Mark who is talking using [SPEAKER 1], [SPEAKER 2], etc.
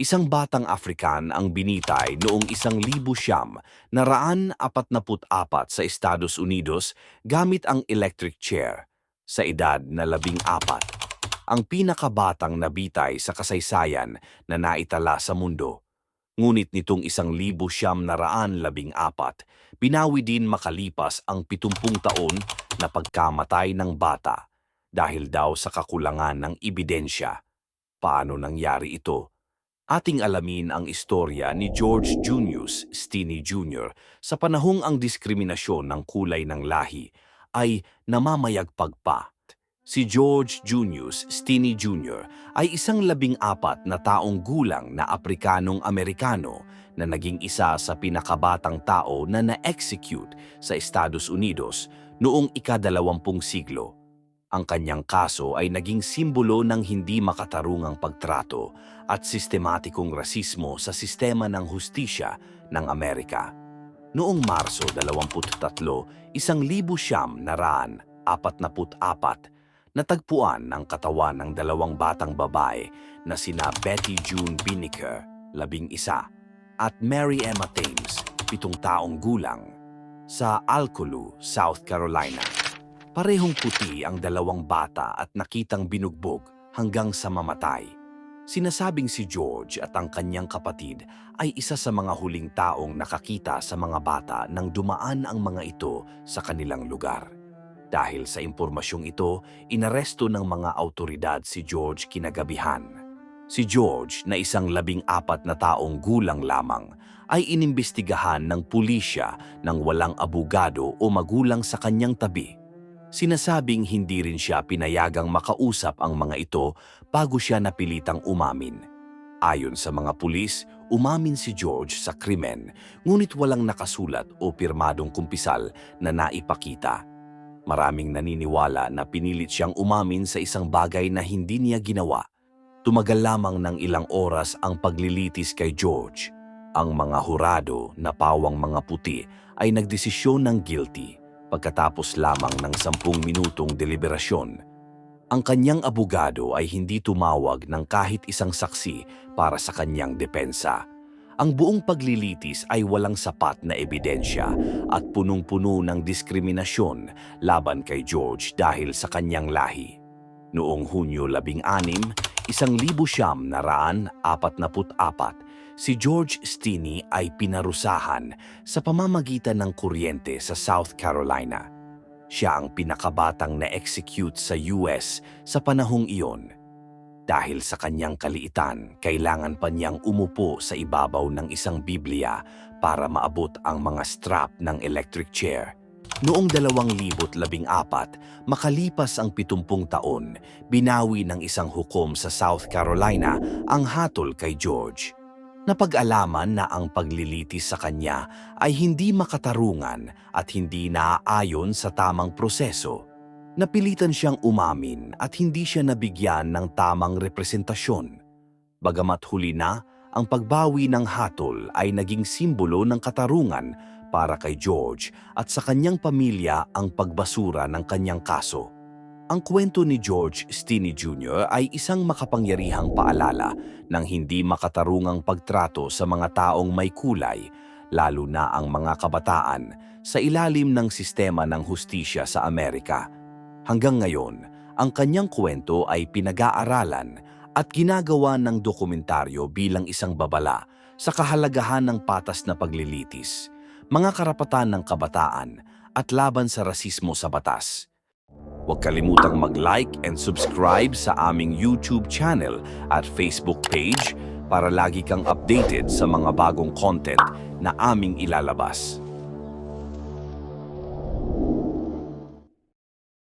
[SPEAKER 1] Isang batang Afrikan ang binitay noong isang libo siyam na raan apat apat sa Estados Unidos gamit ang electric chair sa edad na labing apat. Ang pinakabatang nabitay sa kasaysayan na naitala sa mundo. Ngunit nitong isang libo siyam na raan labing apat, binawi din makalipas ang pitumpung taon na pagkamatay ng bata dahil daw sa kakulangan ng ebidensya. Paano nangyari ito? Ating alamin ang istorya ni George Junius Stinney Jr. sa panahong ang diskriminasyon ng kulay ng lahi ay namamayagpag pa. Si George Junius Stinney Jr. ay isang labing apat na taong gulang na Aprikanong Amerikano na naging isa sa pinakabatang tao na na-execute sa Estados Unidos noong ikadalawampung siglo. Ang kanyang kaso ay naging simbolo ng hindi makatarungang pagtrato at sistematikong rasismo sa sistema ng hustisya ng Amerika. Noong Marso 23, isang libo siyam na raan, apat na apat, natagpuan ang katawan ng dalawang batang babae na sina Betty June Binnicker, labing isa, at Mary Emma Thames, pitong taong gulang, sa Alcolu, South Carolina. Parehong puti ang dalawang bata at nakitang binugbog hanggang sa mamatay. Sinasabing si George at ang kanyang kapatid ay isa sa mga huling taong nakakita sa mga bata nang dumaan ang mga ito sa kanilang lugar. Dahil sa impormasyong ito, inaresto ng mga autoridad si George kinagabihan. Si George na isang labing apat na taong gulang lamang ay inimbestigahan ng pulisya ng walang abogado o magulang sa kanyang tabi. Sinasabing hindi rin siya pinayagang makausap ang mga ito bago siya napilitang umamin. Ayon sa mga pulis, umamin si George sa krimen ngunit walang nakasulat o pirmadong kumpisal na naipakita. Maraming naniniwala na pinilit siyang umamin sa isang bagay na hindi niya ginawa. Tumagal lamang ng ilang oras ang paglilitis kay George. Ang mga hurado na pawang mga puti ay nagdesisyon ng guilty pagkatapos lamang ng sampung minutong deliberasyon. Ang kanyang abogado ay hindi tumawag ng kahit isang saksi para sa kanyang depensa. Ang buong paglilitis ay walang sapat na ebidensya at punong-puno ng diskriminasyon laban kay George dahil sa kanyang lahi. Noong Hunyo 16, isang libo siyam na raan apat na apat, si George Stinney ay pinarusahan sa pamamagitan ng kuryente sa South Carolina. Siya ang pinakabatang na-execute sa US sa panahong iyon. Dahil sa kanyang kaliitan, kailangan pa niyang umupo sa ibabaw ng isang Biblia para maabot ang mga strap ng electric chair. Noong 2014, makalipas ang 70 taon, binawi ng isang hukom sa South Carolina ang hatol kay George. Napag-alaman na ang paglilitis sa kanya ay hindi makatarungan at hindi naaayon sa tamang proseso. Napilitan siyang umamin at hindi siya nabigyan ng tamang representasyon. Bagamat huli na, ang pagbawi ng hatol ay naging simbolo ng katarungan para kay George at sa kanyang pamilya ang pagbasura ng kanyang kaso. Ang kwento ni George Stinney Jr. ay isang makapangyarihang paalala ng hindi makatarungang pagtrato sa mga taong may kulay, lalo na ang mga kabataan, sa ilalim ng sistema ng hustisya sa Amerika. Hanggang ngayon, ang kanyang kwento ay pinag-aaralan at ginagawa ng dokumentaryo bilang isang babala sa kahalagahan ng patas na paglilitis, mga karapatan ng kabataan at laban sa rasismo sa batas. Huwag kalimutang mag-like and subscribe sa aming YouTube channel at Facebook page para lagi kang updated sa mga bagong content na aming ilalabas.